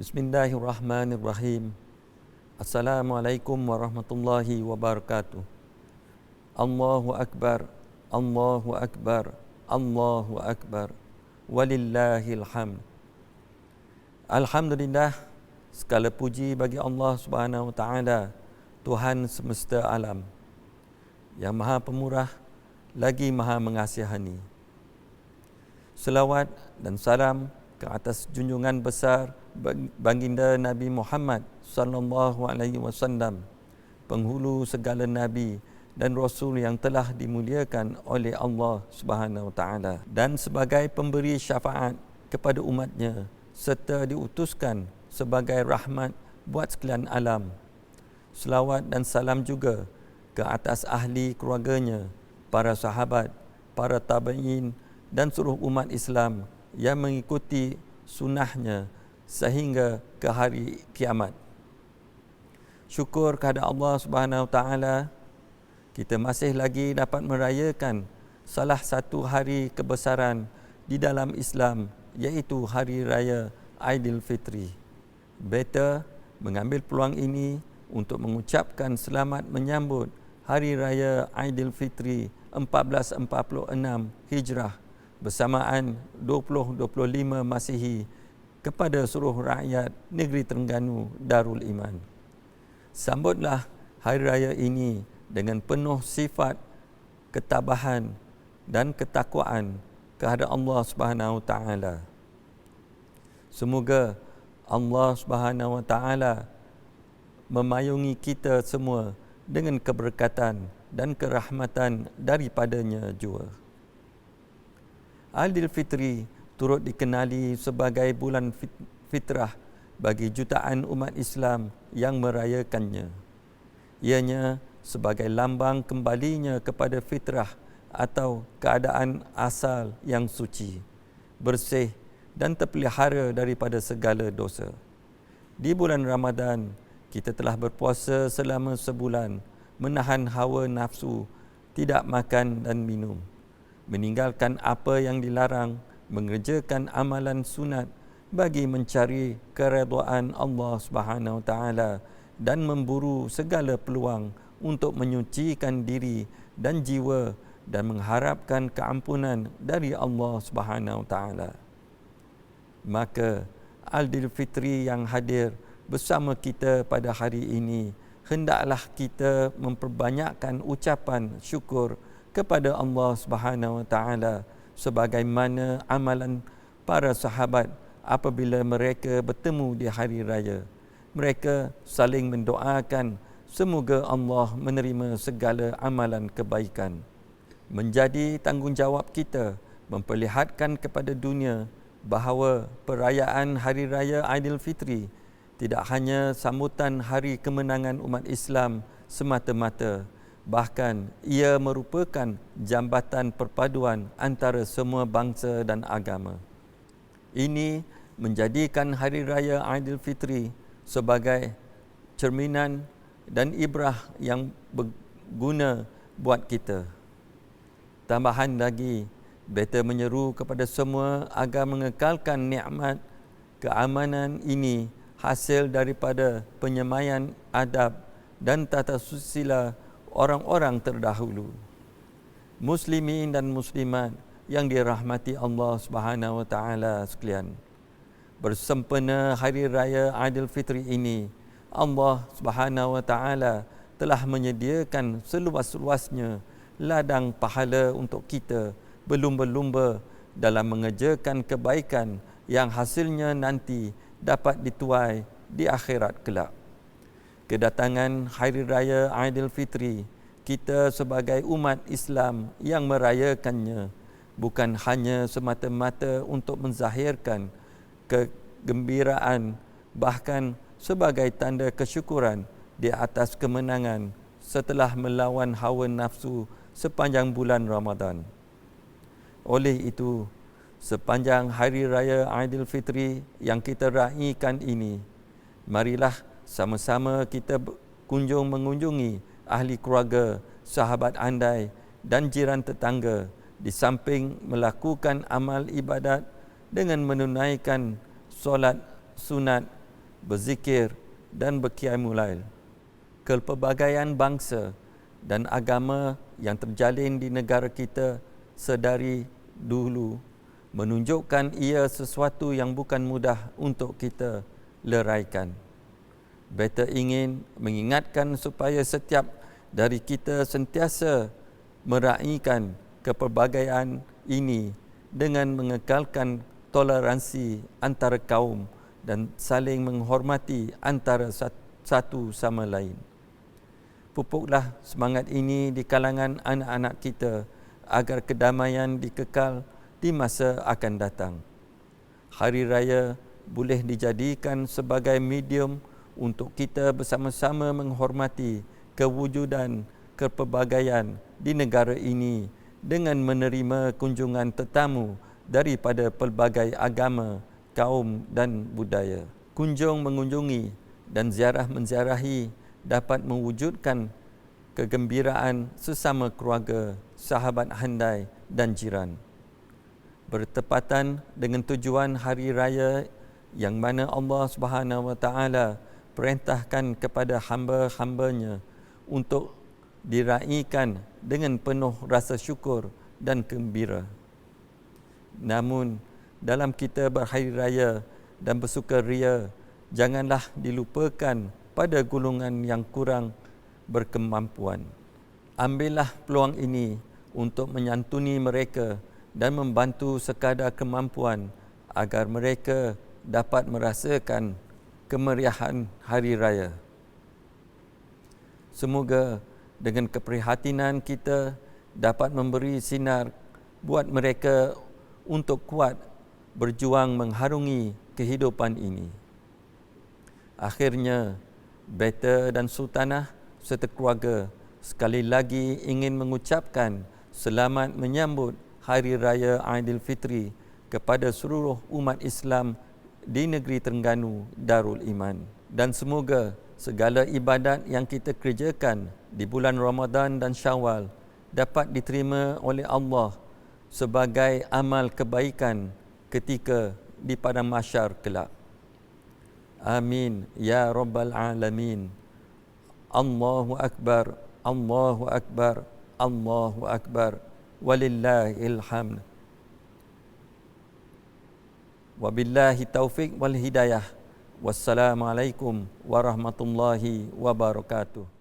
Bismillahirrahmanirrahim. Assalamualaikum warahmatullahi wabarakatuh. Allahu akbar. Allahu akbar. Allahu akbar. Walillahil hamd. Alhamdulillah segala puji bagi Allah Subhanahu wa taala Tuhan semesta alam yang Maha Pemurah lagi Maha Mengasihani. Selawat dan salam ke atas junjungan besar baginda Nabi Muhammad sallallahu alaihi wasallam penghulu segala nabi dan rasul yang telah dimuliakan oleh Allah Subhanahu wa taala dan sebagai pemberi syafaat kepada umatnya serta diutuskan sebagai rahmat buat sekalian alam. Selawat dan salam juga ke atas ahli keluarganya para sahabat para tabi'in dan seluruh umat Islam yang mengikuti sunnahnya sehingga ke hari kiamat. Syukur kepada Allah Subhanahu taala kita masih lagi dapat merayakan salah satu hari kebesaran di dalam Islam iaitu hari raya Aidilfitri. Beta mengambil peluang ini untuk mengucapkan selamat menyambut hari raya Aidilfitri 1446 Hijrah bersamaan 2025 Masihi kepada seluruh rakyat negeri Terengganu Darul Iman. Sambutlah hari raya ini dengan penuh sifat ketabahan dan ketakwaan kehadap Allah Subhanahu Wa Taala. Semoga Allah Subhanahu Wa Taala memayungi kita semua dengan keberkatan dan kerahmatan daripadanya jua. Adil Fitri turut dikenali sebagai bulan fitrah bagi jutaan umat Islam yang merayakannya. Ianya sebagai lambang kembalinya kepada fitrah atau keadaan asal yang suci, bersih dan terpelihara daripada segala dosa. Di bulan Ramadan, kita telah berpuasa selama sebulan, menahan hawa nafsu, tidak makan dan minum, meninggalkan apa yang dilarang mengerjakan amalan sunat bagi mencari keredaan Allah Subhanahu Wa Taala dan memburu segala peluang untuk menyucikan diri dan jiwa dan mengharapkan keampunan dari Allah Subhanahu Wa Taala. Maka Aldil Fitri yang hadir bersama kita pada hari ini hendaklah kita memperbanyakkan ucapan syukur kepada Allah Subhanahu Wa Taala sebagaimana amalan para sahabat apabila mereka bertemu di hari raya. Mereka saling mendoakan semoga Allah menerima segala amalan kebaikan. Menjadi tanggungjawab kita memperlihatkan kepada dunia bahawa perayaan Hari Raya Aidilfitri tidak hanya sambutan hari kemenangan umat Islam semata-mata, bahkan ia merupakan jambatan perpaduan antara semua bangsa dan agama. Ini menjadikan Hari Raya Aidilfitri sebagai cerminan dan ibrah yang berguna buat kita. Tambahan lagi, Beta menyeru kepada semua agar mengekalkan nikmat keamanan ini hasil daripada penyemaian adab dan tata susila orang-orang terdahulu. Muslimin dan muslimat yang dirahmati Allah Subhanahu wa taala sekalian. Bersempena hari raya Aidilfitri ini Allah Subhanahu wa taala telah menyediakan seluas-luasnya ladang pahala untuk kita berlumba-lumba dalam mengerjakan kebaikan yang hasilnya nanti dapat dituai di akhirat kelak kedatangan Hari Raya Aidilfitri kita sebagai umat Islam yang merayakannya bukan hanya semata-mata untuk menzahirkan kegembiraan bahkan sebagai tanda kesyukuran di atas kemenangan setelah melawan hawa nafsu sepanjang bulan Ramadan. Oleh itu, sepanjang hari raya Aidilfitri yang kita raikan ini, marilah sama-sama kita kunjung mengunjungi ahli keluarga, sahabat andai dan jiran tetangga di samping melakukan amal ibadat dengan menunaikan solat sunat berzikir dan berqiyamul lail. Kepelbagaian bangsa dan agama yang terjalin di negara kita sedari dulu menunjukkan ia sesuatu yang bukan mudah untuk kita leraikan. Beta ingin mengingatkan supaya setiap dari kita sentiasa meraihkan kepelbagaian ini dengan mengekalkan toleransi antara kaum dan saling menghormati antara satu sama lain. Pupuklah semangat ini di kalangan anak-anak kita agar kedamaian dikekal di masa akan datang. Hari raya boleh dijadikan sebagai medium untuk kita bersama-sama menghormati kewujudan kepelbagaian di negara ini dengan menerima kunjungan tetamu daripada pelbagai agama, kaum dan budaya. Kunjung mengunjungi dan ziarah menziarahi dapat mewujudkan kegembiraan sesama keluarga, sahabat handai dan jiran. Bertepatan dengan tujuan hari raya yang mana Allah Subhanahu Wa Taala perintahkan kepada hamba-hambanya untuk diraihkan dengan penuh rasa syukur dan gembira. Namun dalam kita berhari raya dan bersukaria janganlah dilupakan pada golongan yang kurang berkemampuan. Ambillah peluang ini untuk menyantuni mereka dan membantu sekadar kemampuan agar mereka dapat merasakan kemeriahan hari raya. Semoga dengan keprihatinan kita dapat memberi sinar buat mereka untuk kuat berjuang mengharungi kehidupan ini. Akhirnya, Beta dan Sultanah serta keluarga sekali lagi ingin mengucapkan selamat menyambut Hari Raya Aidilfitri kepada seluruh umat Islam di negeri Terengganu Darul Iman. Dan semoga segala ibadat yang kita kerjakan di bulan Ramadan dan Syawal dapat diterima oleh Allah sebagai amal kebaikan ketika di padang mahsyar kelak. Amin ya rabbal alamin. Allahu akbar, Allahu akbar, Allahu akbar. Walillahil hamd. Wabillahi taufik wal hidayah. Wassalamualaikum warahmatullahi wabarakatuh.